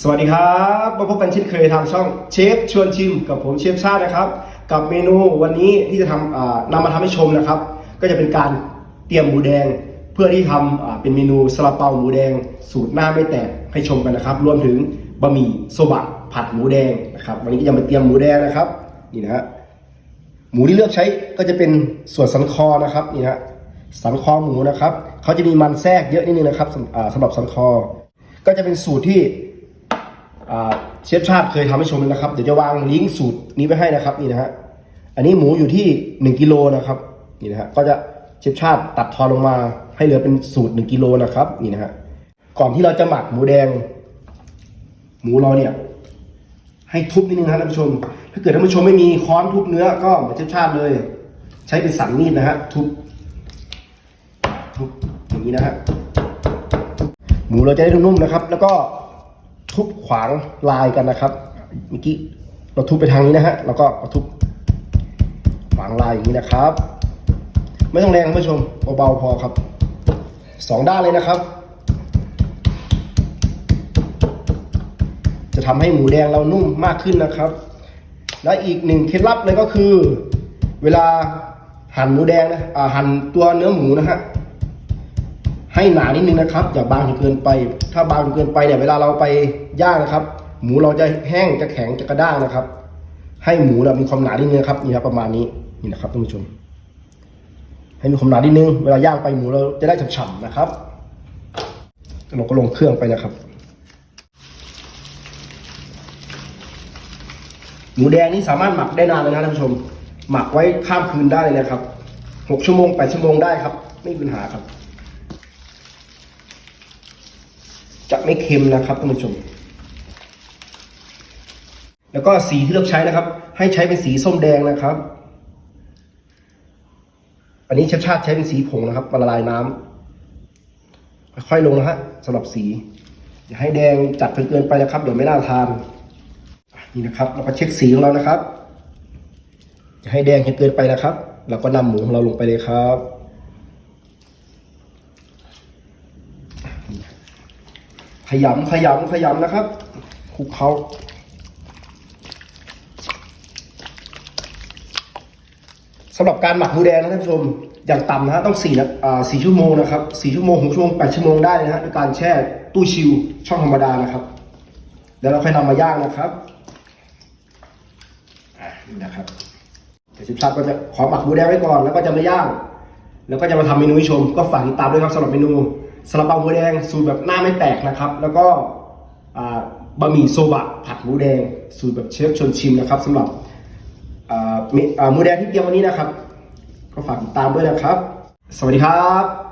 สวัสดีครับมาพบกันเช่นเคยทางช่องเชฟชวนชิมกับผมเชฟชาตินะครับ กับเมนูวันนี้ที่จะทำนำมาทำให้ชมนะครับ ก็จะเป็นการเตรียมหมูแดง เพื่อที่ทำอ่าเป็นเมนูซาลาเปาหมูแดง สูตรหน้าไม่แตกให้ชมกันนะครับ รวมถึงบะหมี่โซบะผัดหมูแดงนะครับ วันนี้ก็จะมาเตรียมหมูแดงนะครับนี่นะฮะหมูที่เลือกใช้ก็จะเป็นส่วนสันคอนะครับนี่นะฮะสันคอหมูนะครับเขาจะมีมันแทรกเยอะนิดนึงนะครับสำอ่าหรับสันคอ ก็จะเป็นสูตรที่ เชฟชาติเคยทำให้ชมแล้วนะครับ เดี๋ยวจะวางลิงก์สูตรนี้ไว้ให้นะครับนี่นะฮะอันนี้หมูอยู่ที่ 1กิโลนะครับนี่นะฮะก็จะเชฟชาติตัดทอนลงมาให้เหลือเป็นสูตร 1กิโลนะครับนี่นะฮะก่อนที่เราจะหมักหมูแดง หมูเราเนี่ยให้ทุบนิดนึงนะครับท่านผู้ชม ถ้าเกิดท่านผู้ชมไม่มีค้อนทุบเนื้อก็เหมือนเชฟชาติเลย ใช้เป็นสันมีดนะฮะทุบทุบอย่างนี้นะฮะหมูเราจะได้นุ่มๆนะครับ แล้วก็ ทุบขวางลายกันนะครับเมื่อกี้เราทุบไปทางนี้นะฮะแล้วก็เอาทุบขวางลายอย่างนี้นะครับ ไม่ต้องแรงท่านผู้ชมเบาๆพอครับสองด้านเลยนะครับ จะทำให้หมูแดงเรานุ่มมากขึ้นนะครับ และอีกหนึ่งเคล็ดลับเลยก็คือ เวลาหั่นหมูแดงนะหั่นตัวเนื้อหมูนะฮะ ให้หนานิดนึงนะครับ อย่าบางจนเกินไป ถ้าบางจนเกินไปเนี่ยเวลาเราไปย่างนะครับ หมูเราจะแห้งจะแข็งจะกระด้างนะครับ ให้หมูเรามีความหนานิดนึงครับนี่ครับประมาณนี้นี่นะครับท่านผู้ชม ให้มีความหนานิดนึงเวลาย่างไปหมูเราจะได้ฉ่ำๆนะครับเราก็ลงเครื่องไปนะครับหมูแดงนี่สามารถหมักได้นานเลยนะท่านผู้ชม หมักไว้ข้ามคืนได้เลยนะครับหกชั่วโมงแปดชั่วโมงได้ครับ ไม่มีปัญหาครับ จะไม่เค็มนะครับท่านผู้ชม แล้วก็สีที่เลือกใช้นะครับ ให้ใช้เป็นสีส้มแดงนะครับ อันนี้ชาติชาติใช้เป็นสีผงนะครับมาละลายน้ำค่อยๆลงนะฮะสำหรับสี อย่าให้แดงจัดจนเกินไปนะครับ เดี๋ยวไม่น่าทานนี่นะครับเราก็เช็คสีของเรานะครับอย่าให้แดงจนเกินไปนะครับ เราก็นำหมูของเราลงไปเลยครับ ขยำขยำขยำนะครับคลุกเขาสำหรับการหมักหมูแดงนะท่านผู้ชมอย่างต่ำนะฮะต้องสี่อ่าสี่ชั่วโมงนะครับสี่ชั่วโมงหกชั่วโมงแปดชั่วโมงได้นะฮะในการแช่ตู้ชิลช่องธรรมดานะครับแล้วเราค่อยนำมาย่างนะครับนี่นะครับเดี๋ยวชิปชัดก็จะขอหมักหมูแดงไว้ก่อนแล้วก็จะมาย่าง แล้วก็จะมาทำเมนูให้ชม ก็ฝากติดตามด้วยครับสำหรับเมนู ซาลาเปาหมูแดงสูตรแบบหน้าไม่แตกนะครับ แล้วก็บะหมี่โซบะผัดหมูแดง สูตรแบบเชฟชวนชิมนะครับสำหรับอ่าเมอ่าหมูแดงที่เตรียมวันนี้นะครับ ก็ฝากติดตามด้วยนะครับ สวัสดีครับ